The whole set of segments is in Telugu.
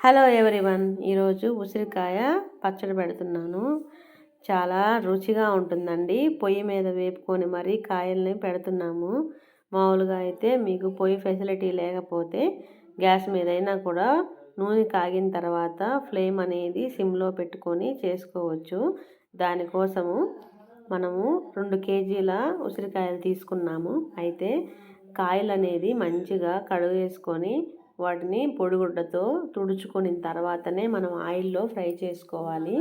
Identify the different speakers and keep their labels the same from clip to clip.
Speaker 1: హలో ఎవరివన్ ఈరోజు ఉసిరికాయ పచ్చడి పెడుతున్నాను. చాలా రుచిగా ఉంటుందండి. పొయ్యి మీద వేపుకొని మరీ కాయల్ని పెడుతున్నాము. మామూలుగా అయితే మీకు పొయ్యి ఫెసిలిటీ లేకపోతే గ్యాస్ మీదైనా కూడా నూనె కాగిన తర్వాత ఫ్లేమ్ అనేది సిమ్లో పెట్టుకొని చేసుకోవచ్చు. దానికోసము మనము రెండు కేజీల ఉసిరికాయలు తీసుకున్నాము. అయితే కాయలు అనేది మంచిగా కడుగేసుకొని వాటిని పొడిగుడ్డతో తుడుచుకుని తర్వాతనే మనం ఆయిల్లో ఫ్రై చేసుకోవాలి.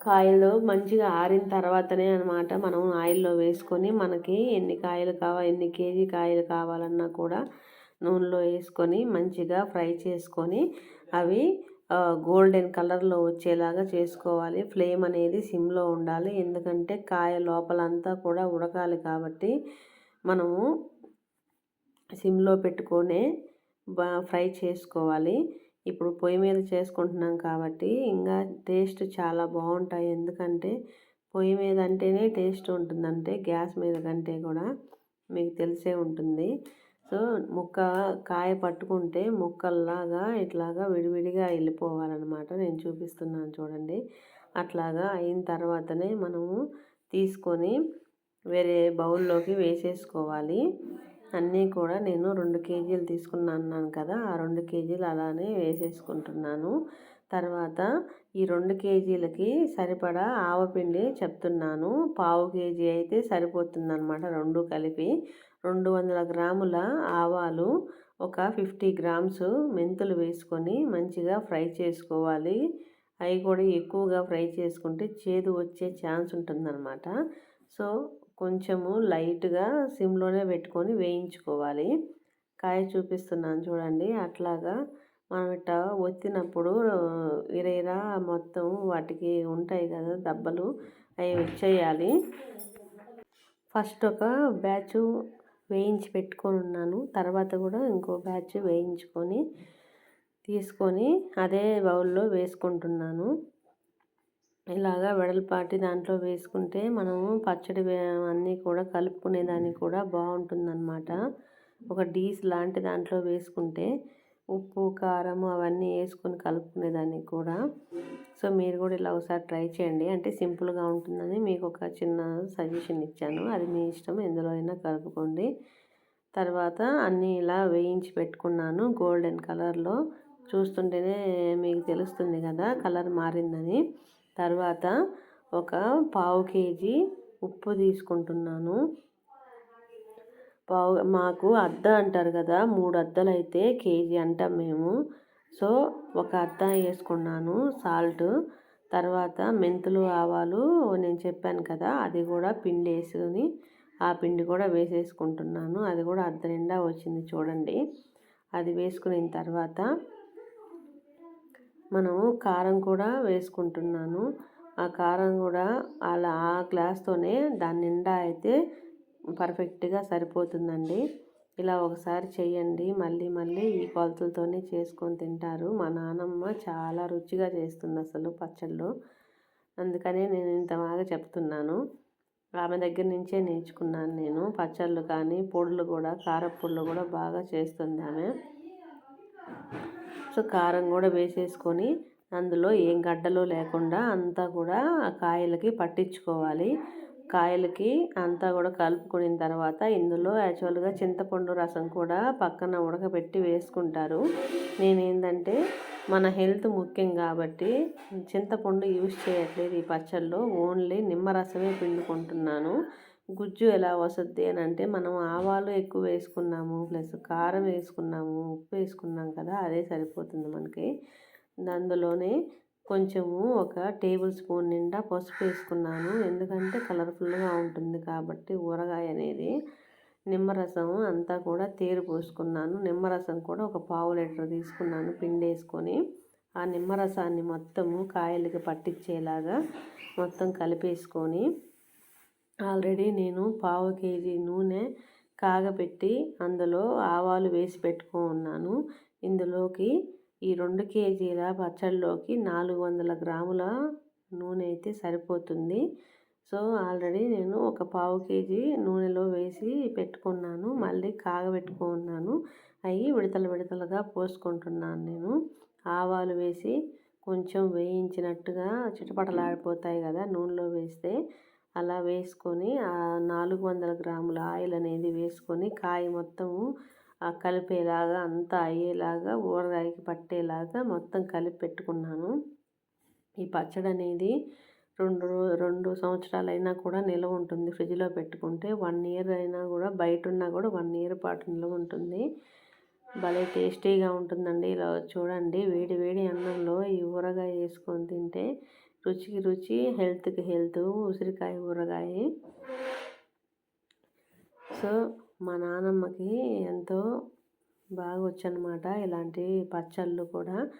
Speaker 1: కాయలు మంచిగా ఆరిన తర్వాతనే అనమాట మనం ఆయిల్లో వేసుకొని మనకి ఎన్ని కాయలు కావాలి ఎన్ని కేజీ కాయలు కావాలన్నా కూడా నూనెలో వేసుకొని మంచిగా ఫ్రై చేసుకొని అవి గోల్డెన్ కలర్లో వచ్చేలాగా చేసుకోవాలి. ఫ్లేమ్ అనేది సిమ్లో ఉండాలి. ఎందుకంటే కాయ లోపలంతా కూడా ఉడకాలి కాబట్టి మనము సిమ్లో పెట్టుకొని ఫ్రై చేసుకోవాలి. ఇప్పుడు పొయ్యి మీద చేసుకుంటున్నాం కాబట్టి ఇంకా టేస్ట్ చాలా బాగుంటాయి ఎందుకంటే పొయ్యి మీద అంటేనే టేస్ట్ ఉంటుందంటే గ్యాస్ మీద కంటే కూడా మీకు తెలిసే ఉంటుంది. సో ముక్క కాయ పట్టుకుంటే ముక్కల్లాగా ఇట్లాగా విడివిడిగా వెళ్ళిపోవాలన్నమాట. నేను చూపిస్తున్నాను చూడండి. అట్లాగా అయిన తర్వాతనే మనము తీసుకొని వేరే బౌల్లోకి వేసేసుకోవాలి. అన్నీ కూడా నేను రెండు కేజీలు తీసుకున్నాను కదా ఆ రెండు కేజీలు అలానే వేసేసుకుంటున్నాను. తర్వాత ఈ రెండు కేజీలకి సరిపడా ఆవపిండి చెప్తున్నాను. పావు కేజీ అయితే సరిపోతుందన్నమాట రెండు కలిపి. రెండు వందల గ్రాముల ఆవాలు ఒక ఫిఫ్టీ గ్రామ్స్ మెంతులు వేసుకొని మంచిగా ఫ్రై చేసుకోవాలి. అవి కూడా ఎక్కువగా ఫ్రై చేసుకుంటే చేదు వచ్చే ఛాన్స్ ఉంటుందన్నమాట. సో కొంచెము లైట్గా సిమ్లోనే పెట్టుకొని వేయించుకోవాలి. కాయ చూపిస్తున్నాను చూడండి. అట్లాగా మనం ఇట్లా ఒత్తినప్పుడు ఇరైరా మొత్తం వాటికి ఉంటాయి కదా దెబ్బలు అవి వచ్చేయాలి. ఫస్ట్ ఒక బ్యాచ్ వేయించి పెట్టుకొని ఉన్నాను. తర్వాత కూడా ఇంకో బ్యాచ్ వేయించుకొని తీసుకొని అదే బౌల్లో వేసుకుంటున్నాను. ఇలాగా వెడల్పాటి దాంట్లో వేసుకుంటే మనము పచ్చడి అన్నీ కూడా కలుపుకునే దానికి కూడా బాగుంటుందన్నమాట. ఒక డీస్ లాంటి దాంట్లో వేసుకుంటే ఉప్పు కారం అవన్నీ వేసుకొని కలుపుకునే దానికి కూడా. సో మీరు కూడా ఇలా ఒకసారి ట్రై చేయండి. అంటే సింపుల్గా ఉంటుందని మీకు ఒక చిన్న సజెషన్ ఇచ్చాను. అది మీ ఇష్టం ఎందులో అయినా కలుపుకోండి. తర్వాత అన్నీ ఇలా వేయించి పెట్టుకున్నాను గోల్డెన్ కలర్లో. చూస్తుంటేనే మీకు తెలుస్తుంది కదా కలర్ మారిందని. తర్వాత ఒక పావు కేజీ ఉప్పు తీసుకుంటున్నాను. పావు మాకు అద్ద అంటారు కదా మూడు అద్దలు అయితే కేజీ అంటాం మేము. సో ఒక అద్ద వేసుకున్నాను సాల్ట్. తర్వాత మెంతులు ఆవాలు నేను చెప్పాను కదా అది కూడా పిండి వేసుకొని ఆ పిండి కూడా వేసేసుకుంటున్నాను. అది కూడా అర్ధ నిండా వచ్చింది చూడండి. అది వేసుకున్న తర్వాత మనము కారం కూడా వేసుకుంటున్నాను. ఆ కారం కూడా అలా ఆ గ్లాస్తోనే దాని నిండా అయితే పర్ఫెక్ట్గా సరిపోతుందండి. ఇలా ఒకసారి చేయండి. మళ్ళీ మళ్ళీ ఈ కొలతలతోనే చేసుకొని తింటారు. మా నానమ్మ చాలా రుచిగా చేస్తుంది అసలు పచ్చళ్ళు. అందుకనే నేను ఇంత బాగా చెప్తున్నాను. ఆమె దగ్గర నుంచే నేర్చుకున్నాను నేను పచ్చళ్ళు కానీ పొడులు కూడా కారపొడులు కూడా బాగా చేస్తుంది ఆమె. సో కారం కూడా వేసేసుకొని అందులో ఏం గడ్డలు లేకుండా అంతా కూడా కాయలకి పట్టించుకోవాలి. కాయలకి అంతా కూడా కలుపుకున్న తర్వాత ఇందులో యాక్చువల్గా చింతపండు రసం కూడా పక్కన ఉడకబెట్టి వేసుకుంటారు. నేనేంటంటే మన హెల్త్ ముఖ్యం కాబట్టి చింతపండు యూజ్ చేయట్లేదు ఈ పచ్చళ్ళు ఓన్లీ నిమ్మరసమే పిండుకుంటున్నాను. గుజ్జు ఎలా వస్తుంది అని అంటే మనం ఆవాలు ఎక్కువ వేసుకున్నాము ప్లస్ కారం వేసుకున్నాము ఉప్పు వేసుకున్నాం కదా అదే సరిపోతుంది మనకి. అందులోనే కొంచెము ఒక టేబుల్ స్పూన్ నిండా పసుపు వేసుకున్నాను. ఎందుకంటే కలర్ఫుల్గా ఉంటుంది కాబట్టి ఊరగాయ అనేది. నిమ్మరసం అంతా కూడా తేరు పోసుకున్నాను. నిమ్మరసం కూడా ఒక పావు లీటర్ తీసుకున్నాను పిండి వేసుకొని. ఆ నిమ్మరసాన్ని మొత్తము కాయలకి పట్టించేలాగా మొత్తం కలిపేసుకొని ఆల్రెడీ నేను పావు కేజీ నూనె కాగపెట్టి అందులో ఆవాలు వేసి పెట్టుకున్నాను ఇందులోకి ఈ రెండు కేజీల పచ్చళ్ళలోకి నాలుగు వందల గ్రాముల నూనె అయితే సరిపోతుంది. సో ఆల్రెడీ నేను ఒక పావు కేజీ నూనెలో వేసి పెట్టుకున్నాను. మళ్ళీ కాగబెట్టుకున్నాను అవి విడతలు విడతలుగా పోసుకుంటున్నాను నేను. ఆవాలు వేసి కొంచెం వేయించినట్టుగా చిటపటలాడిపోతాయి కదా నూనెలో వేస్తే. అలా వేసుకొని నాలుగు వందల గ్రాముల ఆయిల్ అనేది వేసుకొని కాయ మొత్తము కలిపేలాగా అంతా అయ్యేలాగా ఊరగాయకి పట్టేలాగా మొత్తం కలిపి పెట్టుకున్నాను. ఈ పచ్చడి అనేది రెండు రెండు సంవత్సరాలు అయినా కూడా నిల్వ ఉంటుంది. ఫ్రిడ్జ్లో పెట్టుకుంటే వన్ ఇయర్ అయినా కూడా బయట ఉన్నా కూడా వన్ ఇయర్ పాటు నిల్వ ఉంటుంది. భలే టేస్టీగా ఉంటుందండి. ఇలా చూడండి వేడి వేడి అన్నంలో ఈ ఊరగాయ వేసుకొని తింటే రుచికి రుచి హెల్త్కి హెల్త్ ఉసిరికాయ ఊరగాయ. సో మా నానమ్మకి ఎంతో బాగా వచ్చనమాట ఇలాంటి పచ్చళ్ళు కూడా.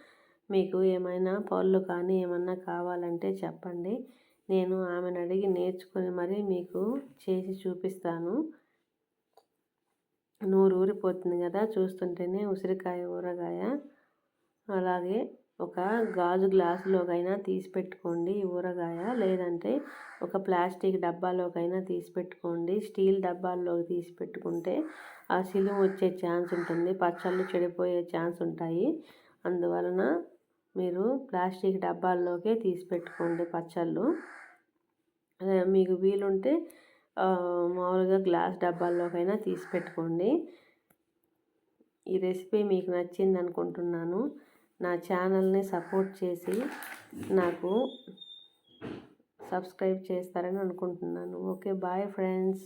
Speaker 1: మీకు ఏమైనా పళ్ళు కానీ ఏమన్నా కావాలంటే చెప్పండి. నేను ఆమెను అడిగి నేర్చుకుని మరీ మీకు చేసి చూపిస్తాను. నూరు ఊరిపోతుంది కదా చూస్తుంటేనే ఉసిరికాయ ఊరగాయ. అలాగే ఒక గాజు గ్లాసులోకైనా తీసి పెట్టుకోండి ఈ ఊరగాయ. లేదంటే ఒక ప్లాస్టిక్ డబ్బాలోకైనా తీసి పెట్టుకోండి స్టీల్ డబ్బాల్లోకి తీసి పెట్టుకుంటే ఆ సిలువ వచ్చే ఛాన్స్ ఉంటుంది. పచ్చళ్ళు చెడిపోయే ఛాన్స్ ఉంటాయి. అందువలన మీరు ప్లాస్టిక్ డబ్బాల్లోకే తీసి పెట్టుకోండి పచ్చళ్ళు మీకు వీలుంటే మామూలుగా గ్లాస్ డబ్బాల్లోకైనా తీసి పెట్టుకోండి ఈ రెసిపీ మీకు నచ్చింది అనుకుంటున్నాను నా ఛానల్ని సపోర్ట్ చేసి నాకు సబ్స్క్రైబ్ చేస్తారని అనుకుంటున్నాను. Okay bye friends.